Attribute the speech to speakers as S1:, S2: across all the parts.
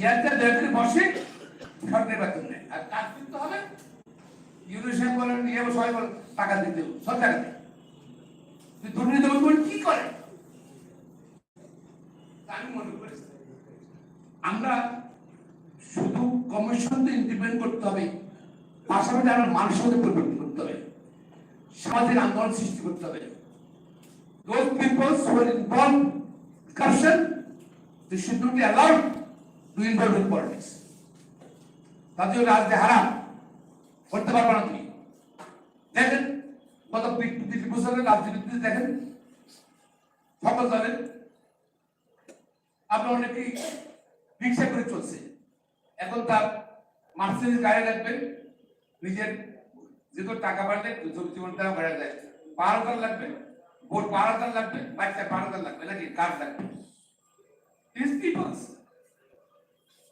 S1: চেয়ারটা দয়া করে বসে বেতন নেয়। আর কাজ হবে বলেন ইয়ে সবাই টাকা দিতে দেয় দুর্নীতি কি করে আমি মনে করি, আমরা শুধু কমিশন তো ইমপ্লিমেন্ট করতে হবে, পাশাপাশি আমরা মানসিকতা পরিবর্তন করতে হবে সামাজিক আন্দোলন সৃষ্টি করতে হবে। Those people who are involved in corruption, they should not be allowed to involve in politics. তাদের রাজনীতি হারাম, করতে পারব না তুমি। দেখেন, গত পঁচিশ বছরের রাজনীতিতে দেখেন, সকল দলের আপনার অনেকেই রিক্সা করে চলছে। এখন তার মার্সিডিজ গাড়ি লাগবে, নিজের যেহেতু টাকা বাড়লে জীবনটা বেড়ে যায় পাঁচ হাজার লাগবে, ভোট পাঁচ হাজার লাগবে বাচ্চা পাঁচ হাজার লাগবে, নাকি কার লাগবে.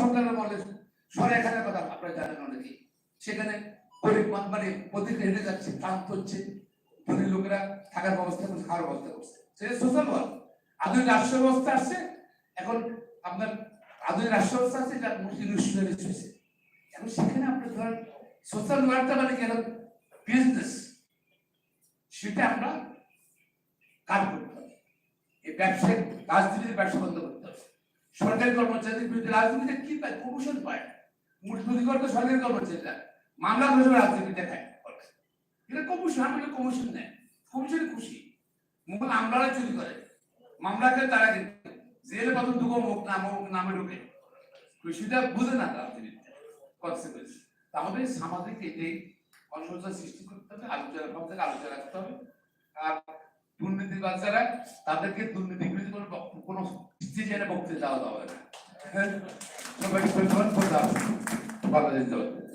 S1: সরকারের আমলে সরেখানের কথা আপনারা জানেন অনেকে। সেখানে গরিব মানে প্রতিদিন হেঁটে যাচ্ছে ক্লান্ত হচ্ছে ধনী লোকেরা থাকার ব্যবস্থা করছে, খাওয়ার ব্যবস্থা করছে। সেটা সোশ্যাল ওয়ার্ক আধুনিক রাষ্ট্র ব্যবস্থা আসছে এখন আপনার আধুনিক রাষ্ট্র ব্যবস্থা আছে এটা ইন্ডাস্ট্রিয়ালিস্ট হয়েছে এখন সেখানে আপনি ধরেন সোশ্যাল ওয়ার্কটা মানে কি বিজনেস সেটা আমরা কাজ করতে হবে। এই ব্যবসায় রাজনীতির ব্যবসা বন্ধ করতে সরকারি কর্মচারীদের বিরুদ্ধে রাজনীতিতে কি পায়? কমিশন পায়। মূর্তি করে তো সরকারি কর্মচারীরা। মামলা করে রাজনীতি দেখায়। এটা কমিশন কমিশন নেয়। খুশি। আমলারা চুরি করে। তারা কিন্তু দুগো মুখ নাম, নামে ঢুকে। সেটা বুঝে না রাজনীতিতে কনসিকুয়েন্স আমাদের সামাজিক এটাই অসহযোগিতা সৃষ্টি করতে হবে, আলোচনা সব থেকে আলোচনা রাখতে হবে। আর দুর্নীতিবাজ যারা, তাদেরকে দুর্নীতি স্টেজে বক্তৃতা দেওয়া যাবে না দিতে হবে